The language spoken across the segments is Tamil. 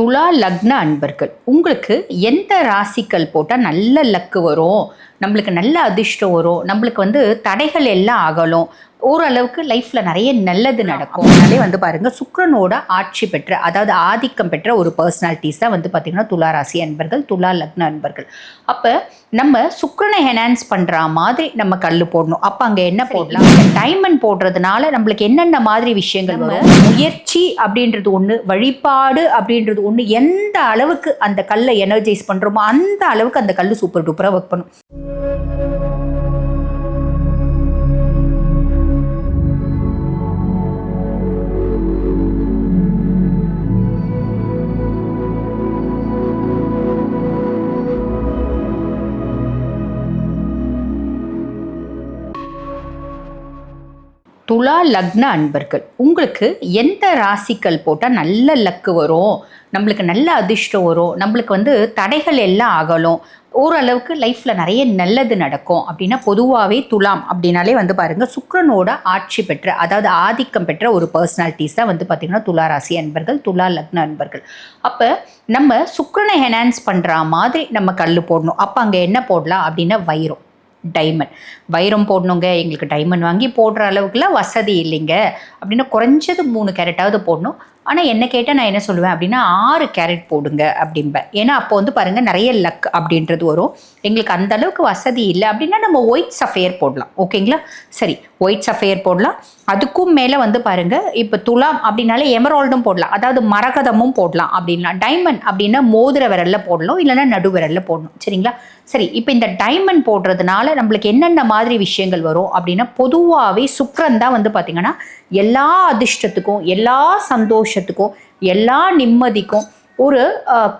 துலா லக்ன அன்பர்கள். உங்களுக்கு எந்த ராசிக்கல் போட்டால் நல்ல லக்கு வரும்? நம்மளுக்கு நல்ல அதிர்ஷ்டம் வரும். நம்மளுக்கு வந்து தடைகள் எல்லாம் அகலும். ஓரளவுக்கு லைஃப்பில் நிறைய நல்லது நடக்கும். அதே வந்து பாருங்கள் சுக்கிரனோட ஆட்சி பெற்ற அதாவது ஆதிக்கம் பெற்ற ஒரு பர்சனாலிட்டிஸ் தான் வந்து பார்த்திங்கன்னா துலா ராசி அன்பர்கள் துலா லக்ன அன்பர்கள். அப்போ நம்ம சுக்கிரனை என்ஹான்ஸ் பண்ணுற மாதிரி நம்ம கல் போடணும். அப்போ அங்கே என்ன போடலாம்? டைமண்ட் போடுறதுனால நம்மளுக்கு என்னென்ன மாதிரி விஷயங்கள் வரும்? முயற்சி அப்படின்றது ஒன்று வழிபாடு அப்படின்றது ஒன்று எந்த அளவுக்கு அந்த கல்லை எனர்ஜைஸ் பண்ணுறோமோ அந்த அளவுக்கு அந்த கல் சூப்பர் டூப்பராக ஒர்க் பண்ணும். துலா லக்ன அன்பர்கள். உங்களுக்கு எந்த ராசிக்கல் போட்டால் நல்ல லக்கு வரும்? நம்மளுக்கு நல்ல அதிர்ஷ்டம் வரும். நம்மளுக்கு வந்து தடைகள் எல்லாம் அகலும். ஓரளவுக்கு லைஃப்பில் நிறைய நல்லது நடக்கும். அப்படின்னா பொதுவாகவே துலாம் அப்படின்னாலே வந்து பாருங்கள் சுக்கரனோட ஆட்சி பெற்ற அதாவது ஆதிக்கம் பெற்ற ஒரு பர்சனாலிட்டிஸ் தான் வந்து பார்த்திங்கன்னா துலா ராசி அன்பர்கள் துலா லக்ன அன்பர்கள். அப்போ நம்ம சுக்கரனை ஹெனான்ஸ் பண்ணுற மாதிரி நம்ம கல் போடணும். அப்போ அங்கே என்ன போடலாம் அப்படின்னா வைரம். டைமண்ட் வைரம் போடணுங்க எங்களுக்கு டைமண்ட் வாங்கி போடுற அளவுக்குலாம் வசதி இல்லைங்க. அப்படின்னா குறைஞ்சது மூணு கேரட்டாவது போடணும். ஆனால் என்ன கேட்டால் நான் என்ன சொல்லுவேன் அப்படின்னா ஆறு கேரட் போடுங்க அப்படிம்பேன். ஏன்னா அப்போ வந்து பாருங்கள் நிறைய லக் அப்படின்றது வரும். எங்களுக்கு அந்த அளவுக்கு வசதி இல்லை அப்படின்னா நம்ம ஒயிட் சஃபேர் போடலாம். ஓகேங்களா? சரி ஒயிட் சஃபேர் போடலாம். அதுக்கும் மேலே வந்து பாருங்கள் இப்போ துலாம் அப்படின்னாலே எமரால்டும் போடலாம். அதாவது மரகதமும் போடலாம் அப்படின்னா டைமண்ட் அப்படின்னா மோதிர விரலில் போடலாம் இல்லைன்னா நடு விரலில் போடணும். சரிங்களா? சரி இப்போ இந்த டைமண்ட் போடுறதுனால நம்மளுக்கு என்னென்ன மாதிரி விஷயங்கள் வரும் அப்படின்னா பொதுவாகவே சுக்கரன் தான் வந்து பார்த்திங்கன்னா எல்லா அதிர்ஷ்டத்துக்கும் எல்லா சந்தோஷத்துக்கும் எல்லா நிம்மதிக்கும் ஒரு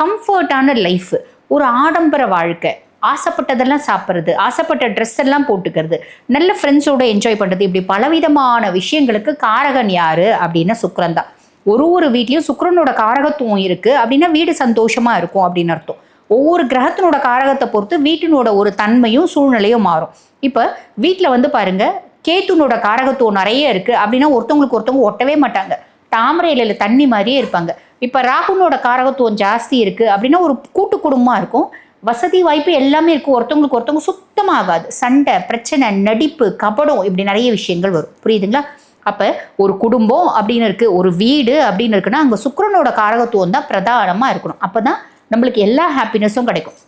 கம்ஃபர்டான லைஃப் ஒரு ஆடம்பர வாழ்க்கை. ஆசைப்பட்டதெல்லாம் சாப்பிட்றது ஆசைப்பட்ட ட்ரெஸ் எல்லாம் போட்டுக்கிறது நல்ல ஃப்ரெண்ட்ஸோட என்ஜாய் பண்ணுறது இப்படி பலவிதமான விஷயங்களுக்கு காரகன் யார்? அப்படின்னா சுக்கரன் தான். ஒரு ஒரு வீட்லேயும் சுக்ரனோட காரகத்துவம் இருக்குது அப்படின்னா வீடு சந்தோஷமாக இருக்கும் அப்படின்னு அர்த்தம். ஒவ்வொரு கிரகத்தினோட காரகத்தை பொறுத்து வீட்டினோட ஒரு தன்மையும் சூழ்நிலையும் மாறும். இப்போ வீட்டில் வந்து பாருங்க கேத்துனோட காரகத்துவம் நிறைய இருக்குது அப்படின்னா ஒருத்தவங்களுக்கு ஒருத்தவங்க ஒட்டவே மாட்டாங்க. தாமரை தண்ணி மாதிரியே இருப்பாங்க. இப்போ ராகுனோட காரகத்துவம் ஜாஸ்தி இருக்குது அப்படின்னா ஒரு கூட்டு குடும்பமாக இருக்கும். வசதி வாய்ப்பு எல்லாமே இருக்கும். ஒருத்தவங்களுக்கு ஒருத்தவங்க சுத்தமாகாது. சண்டை பிரச்சனை நடிப்பு கபடம் இப்படி நிறைய விஷயங்கள் வரும். புரியுதுங்களா? அப்போ ஒரு குடும்பம் அப்படின்னு இருக்குது ஒரு வீடு அப்படின்னு இருக்குன்னா அங்கே சுக்கரனோட காரகத்துவம் தான் பிரதானமாக இருக்கணும். அப்போ தான் நம்மளுக்கு எல்லா ஹாப்பினஸும் கிடைக்கும்.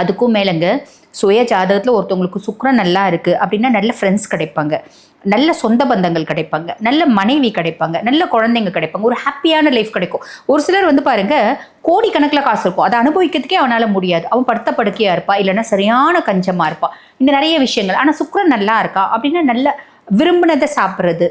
அதுக்கும் மேலேங்க சுய ஜாதகத்தில் ஒருத்தவங்களுக்கு சுக்கரம் நல்லா இருக்குது அப்படின்னா நல்ல ஃப்ரெண்ட்ஸ் கிடைப்பாங்க. நல்ல சொந்த பந்தங்கள் கிடைப்பாங்க. நல்ல மனைவி கிடைப்பாங்க. நல்ல குழந்தைங்க கிடைப்பாங்க. ஒரு ஹாப்பியான லைஃப் கிடைக்கும். ஒரு சிலர் வந்து பாருங்க கோடிக்கணக்கில் காசு இருக்கும். அதை அனுபவிக்கிறதுக்கே அவனால் முடியாது. அவன் படுத்த படுக்கையாக இருப்பா இல்லைன்னா சரியான கஞ்சமாக இருப்பா. இந்த நிறைய விஷயங்கள். ஆனால் சுக்கரம் நல்லா இருக்கா அப்படின்னா நல்ல விரும்பினதை சாப்பிட்றது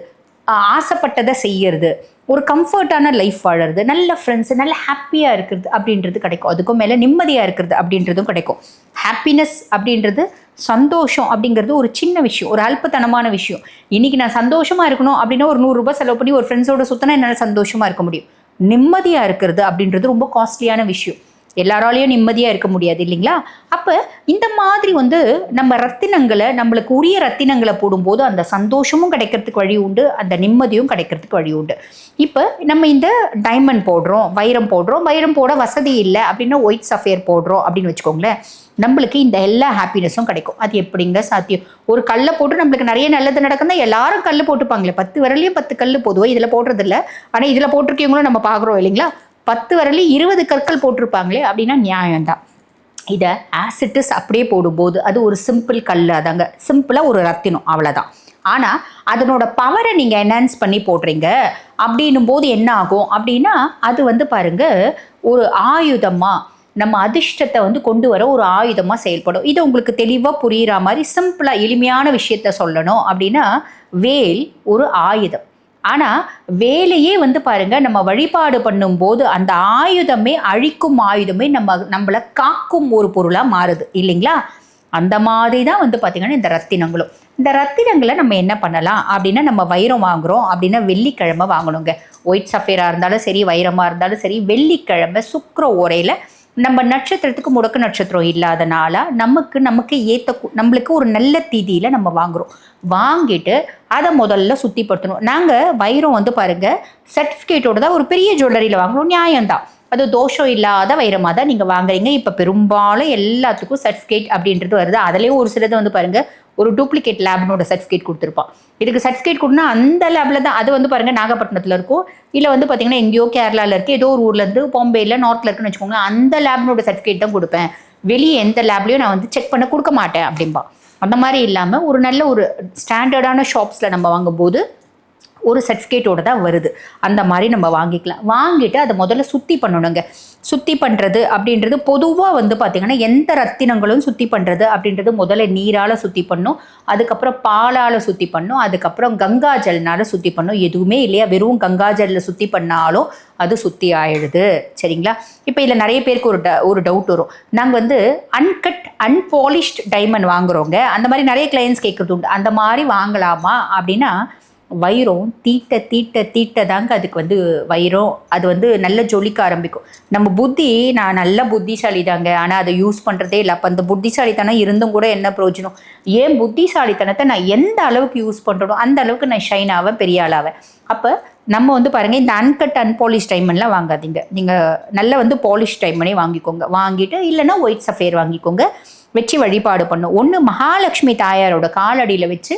ஆசைப்பட்டதை செய்யறது. ஒரு கம்ஃபர்ட்டான லைஃப் வாழறது. நல்ல ஃப்ரெண்ட்ஸ் நல்ல ஹாப்பியாக இருக்கிறது அப்படின்றது கிடைக்கும். அதுக்கும் மேலே நிம்மதியாக இருக்கிறது அப்படின்றதும் கிடைக்கும். ஹாப்பினஸ் அப்படின்றது சந்தோஷம் அப்படிங்கிறது ஒரு சின்ன விஷயம். ஒரு அல்பத்தனமான விஷயம். இன்றைக்கி நான் சந்தோஷமாக இருக்கணும் அப்படின்னா ஒரு நூறுரூபா செலவு பண்ணி ஒரு ஃப்ரெண்ட்ஸோட சுற்றினா என்னால் சந்தோஷமாக இருக்க முடியும். நிம்மதியாக இருக்கிறது அப்படின்றது ரொம்ப காஸ்ட்லியான விஷயம். எல்லாராலையும் நிம்மதியாக இருக்க முடியாது இல்லைங்களா? அப்போ இந்த மாதிரி வந்து நம்ம ரத்தினங்களை நம்மளுக்கு உரிய ரத்தினங்களை போடும்போது அந்த சந்தோஷமும் கிடைக்கிறதுக்கு வழி உண்டு அந்த நிம்மதியும் கிடைக்கிறதுக்கு வழி உண்டு. இப்போ நம்ம இந்த டைமண்ட் போடுறோம் வைரம் போடுறோம் வைரம் போட வசதி இல்லை அப்படின்னா ஒயிட் சஃபேர் போடுறோம் அப்படின்னு வச்சுக்கோங்களேன் நம்மளுக்கு இந்த எல்லா ஹாப்பினஸும் கிடைக்கும். அது எப்படிங்க சாத்தியம்? ஒரு கல்லை போட்டு நம்மளுக்கு நிறைய நல்லது நடக்குன்னா எல்லாரும் கல் போட்டுப்பாங்களே பத்து விரலையும் பத்து கல் பொதுவாக இதில் போடுறதில்ல. ஆனால் இதில் போட்டிருக்கவங்களும் நம்ம பார்க்குறோம் இல்லைங்களா? பத்து விரலையும் இருபது கற்கள் போட்டிருப்பாங்களே அப்படின்னா நியாயம்தான். இதை ஆசிட்டிஸ் அப்படியே போடும்போது அது ஒரு சிம்பிள் கல் அதாங்க. சிம்பிளாக ஒரு ரத்தினம் அவ்வளோதான் ஆனால் அதனோட பவரை நீங்கள் என்ஹான்ஸ் பண்ணி போடுறீங்க அப்படின்னும் போது என்ன ஆகும்? அப்படின்னா அது வந்து பாருங்க ஒரு ஆயுதமாக நம்ம அதிர்ஷ்டத்தை வந்து கொண்டு வர ஒரு ஆயுதமாக செயல்படும். இது உங்களுக்கு தெளிவாக புரிகிற மாதிரி சிம்பிளாக எளிமையான விஷயத்த சொல்லணும் அப்படின்னா வேல் ஒரு ஆயுதம். ஆனால் வேலையே வந்து பாருங்க நம்ம வழிபாடு பண்ணும்போது அந்த ஆயுதமே அழிக்கும் ஆயுதமே நம்ம நம்மளை காக்கும் ஒரு பொருளாக மாறுது இல்லைங்களா? அந்த மாதிரி தான் வந்து பார்த்திங்கன்னா இந்த ரத்தினங்களும். இந்த ரத்தினங்களை நம்ம என்ன பண்ணலாம்? அப்படின்னா நம்ம வைரம் வாங்குகிறோம் அப்படின்னா வெள்ளிக்கிழமை வாங்கணுங்க. ஒயிட் சஃபேராக இருந்தாலும் சரி வைரமாக இருந்தாலும் சரி வெள்ளிக்கிழமை சுக்கர உரையில் நம்ம நட்சத்திரத்துக்கு முடக்கு நட்சத்திரம் இல்லாதனால நமக்கு நமக்கு ஏற்ற நம்மளுக்கு ஒரு நல்ல தீதியில் நம்ம வாங்குறோம். வாங்கிட்டு அதை முதல்ல சுத்திப்படுத்தணும். நாங்கள் வைரம் வந்து பாருங்க சர்டிஃபிகேட்டோட தான் ஒரு பெரிய ஜுவல்லரியில் வாங்குறோம். நியாயம்தான். அது தோஷம் இல்லாத வைரமாக தான் நீங்கள் வாங்குறீங்க. இப்போ பெரும்பாலும் எல்லாத்துக்கும் சர்டிஃபிகேட் அப்படின்றது வருது. அதுலேயும் ஒரு சிலது வந்து பாருங்கள் ஒரு டூப்ளிகேட் லேப்னோட சர்டிஃபிகேட் கொடுத்துருப்பான். இதுக்கு சர்டிஃபிகேட் கொடுனா அந்த லேபில் தான் அது வந்து பாருங்கள் நாகப்பட்டினத்தில் இருக்கும் இல்லை வந்து பார்த்தீங்கன்னா எங்கேயோ கேரளாவில் இருக்குது ஏதோ ஒரு ஊர்லேருந்து பாம்பேயில் நார்த்தில் இருக்குன்னு வச்சுக்கோங்களேன் அந்த லேப்னோட சர்டிஃபிகேட் தான் கொடுப்பேன். வெளியே எந்த லேப்லையும் நான் வந்து செக் பண்ண கொடுக்க மாட்டேன் அப்படின்பா அந்த மாதிரி இல்லாமல் ஒரு நல்ல ஒரு ஸ்டாண்டர்டான ஷாப்ஸில் நம்ம வாங்கும்போது ஒரு சர்டிஃபிகேட்டோட தான் வருது. அந்த மாதிரி நம்ம வாங்கிக்கலாம். வாங்கிட்டு அதை முதல்ல சுத்தி பண்ணணுங்க. சுத்தி பண்ணுறது அப்படின்றது பொதுவாக வந்து பார்த்திங்கன்னா எந்த ரத்தினங்களும் சுத்தி பண்ணுறது அப்படின்றது முதல்ல நீரால் சுத்தி பண்ணும். அதுக்கப்புறம் பாலால் சுத்தி பண்ணும். அதுக்கப்புறம் கங்காஜல்னால் சுத்தி பண்ணும். எதுவுமே இல்லையா? வெறும் கங்காஜலில் சுத்தி பண்ணாலும் அது சுத்தி ஆயிடுது. சரிங்களா? இப்போ இதில் நிறைய பேருக்கு ஒரு ட ஒரு டவுட் வரும். நாங்கள் வந்து அன்கட் அன்பாலிஷ்ட் டைமண்ட் வாங்குறோங்க. அந்த மாதிரி நிறைய கிளைண்ட்ஸ் கேட்குறது உண்டு. அந்த மாதிரி வாங்கலாமா அப்படின்னா வைரம் தீட்ட தீட்ட தீட்ட தாங்க அதுக்கு வந்து வைரம். அது வந்து நல்ல ஜொலிக்க ஆரம்பிக்கும். நம்ம புத்தி நான் நல்ல புத்திசாலி தாங்க ஆனால் அதை யூஸ் பண்ணுறதே இல்லை. அப்போ அந்த புத்திசாலித்தனம் இருந்தும் கூட என்ன பிரயோஜனம்? ஏன் புத்திசாலித்தனத்தை நான் எந்த அளவுக்கு யூஸ் பண்ணுறனோ அந்த அளவுக்கு நான் ஷைன் ஆவேன் பெரிய ஆளாவேன். அப்போ நம்ம வந்து பாருங்கள் இந்த அன்கட் அன்பாலிஷ் டைமண்ட்லாம் வாங்காதீங்க. நீங்கள் நல்ல வந்து பாலிஷ் டைமண்டே வாங்கிக்கோங்க. வாங்கிட்டு இல்லைன்னா ஒயிட் சஃபேர் வாங்கிக்கோங்க. வச்சு வழிபாடு பண்ணும் ஒன்று மகாலட்சுமி தாயாரோட காலடியில் வச்சு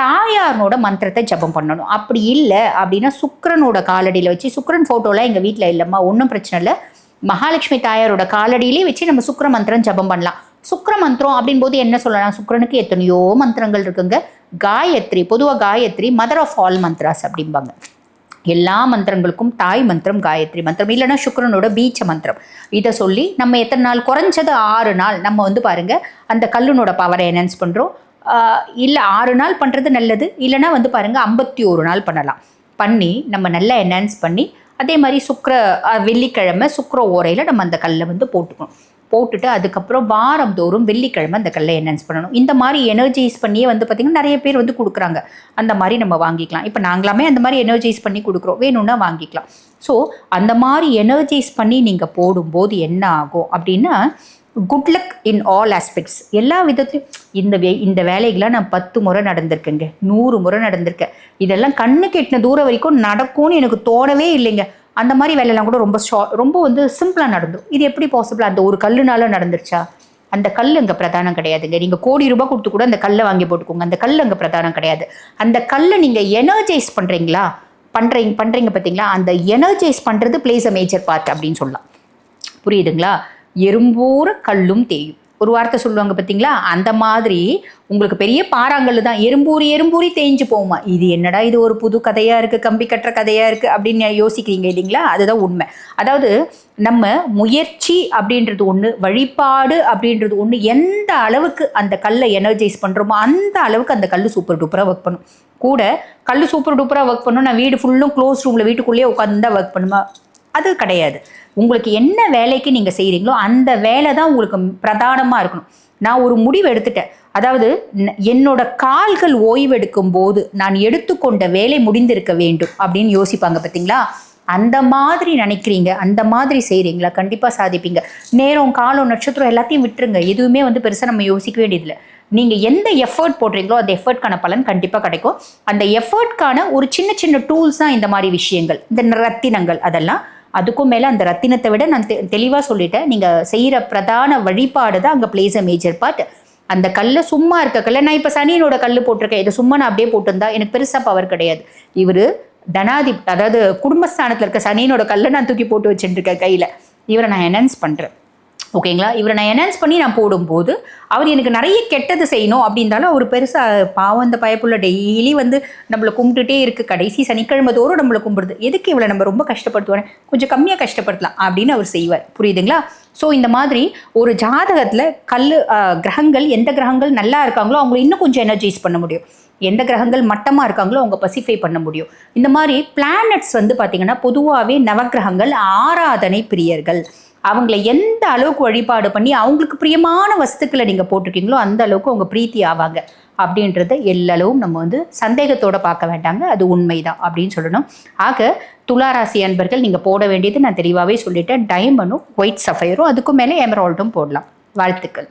தாயாரனோட மந்திரத்தை ஜபம் பண்ணணும். அப்படி இல்லை அப்படின்னா சுக்கரனோட காலடியில் வச்சு சுக்கரன் ஃபோட்டோலாம் எங்கள் வீட்டில் இல்லைம்மா ஒன்றும் பிரச்சனை இல்லை. மகாலட்சுமி தாயாரோட காலடியிலே வச்சு நம்ம சுக்கர மந்திரம் ஜபம் பண்ணலாம். சுக்கர மந்திரம் அப்படின் போது என்ன சொல்லலாம்? சுக்கரனுக்கு எத்தனையோ மந்திரங்கள் இருக்குங்க. காயத்ரி பொதுவாக Gayatri mother of all mantras அப்படிம்பாங்க. எல்லா மந்திரங்களுக்கும் தாய் மந்திரம் காயத்ரி மந்திரம் இல்லைன்னா சுக்கரனோட பீச்ச மந்திரம். இதை சொல்லி நம்ம எத்தனை நாள் குறைஞ்சது ஆறு நாள் நம்ம வந்து பாருங்க அந்த கல்லுனோட பவரை என்ஹான்ஸ் பண்ணுறோம் இல்லை ஆறு நாள் பண்ணுறது நல்லது. இல்லைனா வந்து பாருங்கள் ஐம்பத்தி ஒரு நாள் பண்ணலாம். பண்ணி நம்ம நல்லா என்ஹான்ஸ் பண்ணி அதே மாதிரி சுக்கர வெள்ளிக்கிழமை சுக்கர ஓரையில் நம்ம அந்த கல்லை வந்து போட்டுக்கணும். போட்டுட்டு அதுக்கப்புறம் வாரம் தோறும் வெள்ளிக்கிழமை அந்த கல்லை என்ஹான்ஸ் பண்ணணும். இந்த மாதிரி எனர்ஜைஸ் பண்ணியே வந்து பார்த்திங்கன்னா நிறைய பேர் வந்து கொடுக்குறாங்க. அந்த மாதிரி நம்ம வாங்கிக்கலாம். இப்போ நாங்களாமே அந்த மாதிரி எனர்ஜைஸ் பண்ணி கொடுக்குறோம். வேணும்னா வாங்கிக்கலாம். ஸோ அந்த மாதிரி எனர்ஜைஸ் பண்ணி நீங்கள் போடும்போது என்ன ஆகும் அப்படின்னா good luck in all aspects எல்லா விதத்துலையும் இந்த வே இந்த வேலைகளாக நான் பத்து முறை நடந்திருக்கேங்க நூறு முறை நடந்திருக்கேன். இதெல்லாம் கண்ணு கெட்டின தூரம் வரைக்கும் நடக்கும்னு எனக்கு தோணவே இல்லைங்க. அந்த மாதிரி வேலையெல்லாம் கூட ரொம்ப ஷா ரொம்ப வந்து சிம்பிளாக நடந்தும் இது எப்படி பாசிபிள் அந்த ஒரு கல்லுனால நடந்துருச்சா? அந்த கல் அங்கே பிரதானம் கிடையாதுங்க. நீங்கள் கோடி ரூபாய் கொடுத்து கூட அந்த கல்லை வாங்கி போட்டுக்கோங்க. அந்த கல் அங்கே பிரதானம் கிடையாது. அந்த கல்லை நீங்கள் எனர்ஜைஸ் பண்ணுறீங்களா பண்ணுறீங்க பண்ணுறீங்க பார்த்தீங்களா? அந்த எனர்ஜைஸ் பண்ணுறது பிளேஸ் அ மேஜர் பார்ட் அப்படின்னு சொல்லலாம். புரியுதுங்களா? எறும்பூர கல்லும் தேயும். ஒரு வார்த்தை சொல்லுவாங்க பார்த்தீங்களா அந்த மாதிரி உங்களுக்கு பெரிய பாறாங்கல் தான். எறும்பூரி எறும்பூரி தேஞ்சு போகுமா? இது என்னடா இது ஒரு புது கதையாக இருக்குது கம்பி கட்டுற கதையாக இருக்குது அப்படின்னு யோசிக்கிறீங்க இல்லைங்களா? அதுதான் உண்மை. அதாவது நம்ம முயற்சி அப்படின்றது ஒன்று வழிபாடு அப்படின்றது ஒன்று எந்த அளவுக்கு அந்த கல்லை எனர்ஜைஸ் பண்ணுறோமோ அந்த அளவுக்கு அந்த கல் சூப்பர் டூப்பராக ஒர்க் பண்ணும். கூட கல் சூப்பர் டூப்பராக ஒர்க் பண்ணும். நான் வீடு ஃபுல்லும் க்ளோஸ் ரூமில் வீட்டுக்குள்ளேயே உட்காந்து தான் ஒர்க் பண்ணுமா அது கிடையாது. உங்களுக்கு என்ன வேலைக்கு நீங்கள் செய்கிறீங்களோ அந்த வேலை தான் உங்களுக்கு பிரதானமாக இருக்கணும். நான் ஒரு முடிவு எடுத்துட்டேன். அதாவது என்னோட கால்கள் ஓய்வெடுக்கும் போது நான் எடுத்துக்கொண்ட வேலை முடிந்திருக்க வேண்டும் அப்படின்னு யோசிப்பாங்க பார்த்தீங்களா அந்த மாதிரி நினைக்கிறீங்க அந்த மாதிரி செய்கிறீங்களா கண்டிப்பாக சாதிப்பீங்க. நேரம் காலம் நட்சத்திரம் எல்லாத்தையும் விட்டுருங்க. எதுவுமே வந்து பெருசாக நம்ம யோசிக்க வேண்டியதில்லை. நீங்கள் எந்த எஃபர்ட் போடுறீங்களோ அந்த எஃபர்ட்கான பலன் கண்டிப்பாக கிடைக்கும். அந்த எஃபர்ட்கான ஒரு சின்ன சின்ன டூல்ஸ் தான் இந்த மாதிரி விஷயங்கள். இந்த ரத்தினங்கள் அதெல்லாம் அதுக்கும் மேலே அந்த ரத்தினத்தை விட நான் தெ தெளிவாக சொல்லிட்டேன். நீங்கள் செய்கிற பிரதான வழிபாடு தான் அங்கே பிளேஸ் அ மேஜர் பார்ட் அந்த கல்லை சும்மா இருக்க கல்லை நான் இப்போ சனியனோட கல் போட்டிருக்கேன். இதை சும்மா நான் அப்படியே போட்டிருந்தா எனக்கு பெருசாக பவர் கிடையாது. இவர் தனாதி அதாவது குடும்பஸ்தானத்தில் இருக்க சனியனோட கல்லை நான் தூக்கி போட்டு வச்சுட்டுருக்கேன் கையில். இவரை நான் என்ஹான்ஸ் பண்ணுறேன் ஓகேங்களா? இவரை நான் என்ஹான்ஸ் பண்ணி நான் போடும்போது அவர் எனக்கு நிறைய கெட்டது செய்யணும் அப்படின்றாலும் அவர் பெருசாக பாவம் இந்த பயப்புள்ள டெய்லி வந்து நம்மளை கும்பிட்டுட்டே இருக்குது கடைசி சனிக்கிழமை தோறும் நம்மளை கும்பிடுது. எதுக்கு இவளை நம்ம ரொம்ப கஷ்டப்படுத்துவார் கொஞ்சம் கம்மியாக கஷ்டப்படுத்தலாம் அப்படின்னு அவர் செய்வார். புரியுதுங்களா? ஸோ இந்த மாதிரி ஒரு ஜாதகத்தில் கல் கிரகங்கள் எந்த கிரகங்கள் நல்லா இருக்காங்களோ அவங்களை இன்னும் கொஞ்சம் எனர்ஜைஸ் பண்ண முடியும். எந்த கிரகங்கள் மட்டமாக இருக்காங்களோ அவங்க பசிஃபை பண்ண முடியும். இந்த மாதிரி பிளானட்ஸ் வந்து பார்த்திங்கன்னா பொதுவாகவே நவகிரகங்கள் ஆராதனை பிரியர்கள். அவங்கள எந்த அளவுக்கு வழிபாடு பண்ணி அவங்களுக்கு பிரியமான வஸ்துக்களை நீங்கள் போட்டிருக்கீங்களோ அந்த அளவுக்கு அவங்க பிரீத்தி ஆவாங்க. அப்படின்றத எல்லளவும் நம்ம வந்து சந்தேகத்தோடு பார்க்க வேண்டாங்க. அது உண்மைதான் அப்படின்னு சொல்லணும். ஆக துளாராசி அன்பர்கள் நீங்கள் போட வேண்டியது நான் தெளிவாகவே சொல்லிட்டேன். டைமண்டும் ஒயிட் சஃபயரும் அதுக்கும் மேலே எமரால்டும் போடலாம். வாழ்த்துக்கள்.